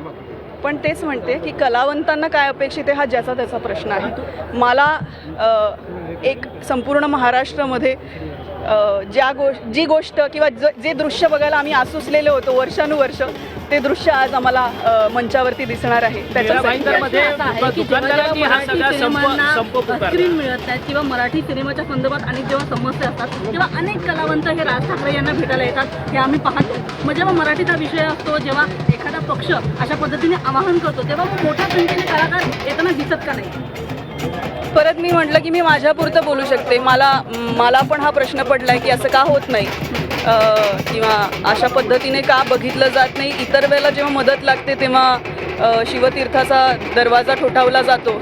बाकी. पण तेच म्हणते की कलावंतांना काय अपेक्षित आहे हा ज्याचा त्याचा प्रश्न आहे. मला एक संपूर्ण महाराष्ट्रामध्ये ज्या गोष्ट जी गोष्ट किंवा ज जे दृश्य बघायला आम्ही आसुसलेले होतो वर्षानुवर्ष ते दृश्य आज आम्हाला मंचावरती दिसणार आहे. आहे हा स्क्रीन मिळत नाहीत किंवा मराठी सिनेमाच्या संदर्भात अनेक जेव्हा समस्या असतात तेव्हा अनेक कलावंत हे राज ठाकरे यांना भेटायला येतात. हे आम्ही पाहतो. मग जेव्हा मराठीचा विषय असतो जेव्हा एखादा पक्ष अशा पद्धतीने आवाहन करतो तेव्हा मग मोठ्या संख्येने कलाकार येताना दिसत का नाही? परत मी म्हटलं की मी माझ्यापुरतं बोलू शकते. मला मला पण हा प्रश्न पडलाय की असं का होत नाही? किंवा अशा पद्धतीने का बघितलं जात नाही? इतर वेळेला जेव्हा मदत लागते तेव्हा शिवतीर्थाचा दरवाजा ठोठावला जातो.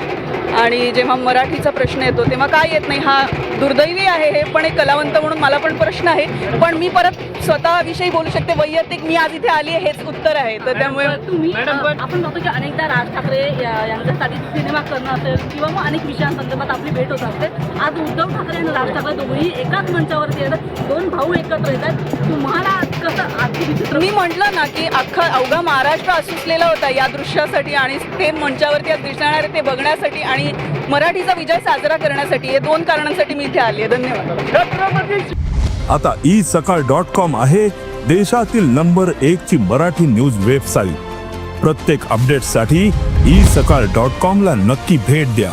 आणि जेव्हा मराठीचा प्रश्न येतो तेव्हा काय येत नाही? हा दुर्दैवी आहे हे पण एक कलावंत म्हणून मला पण प्रश्न आहे. पण मी परत स्वतःविषयी बोलू शकते. वैयक्तिक मी आज इथे आली आहे हेच उत्तर आहे. तर त्यामुळे तुम्ही आपण बघतो की अनेकदा राज ठाकरे यांच्यासाठी सिनेमा करणं असेल किंवा मग अनेक विषयांसंदर्भात आपली भेट होत असते. आज उद्धव ठाकरे आणि राज ठाकरे दोघेही एकाच मंचावरती येतात. दोन भाऊ एकत्र येतात. तुम्हाला मी म्हटलं ना की अख्खा अवघा महाराष्ट्र असुसलेला होता या दृश्यासाठी आणि ते मंचावरती आज दिसणार ते बघण्यासाठी आणि मराठीचा विजय साजरा करण्यासाठी. हे दोन कारणांसाठी मी इथे आले धन्यवाद. आता ई सकाळ डॉट कॉम आहे देशातील नंबर एक ची मराठी न्यूज वेबसाईट. प्रत्येक अपडेटसाठी ई सकाळ डॉट कॉम ला नक्की भेट द्या.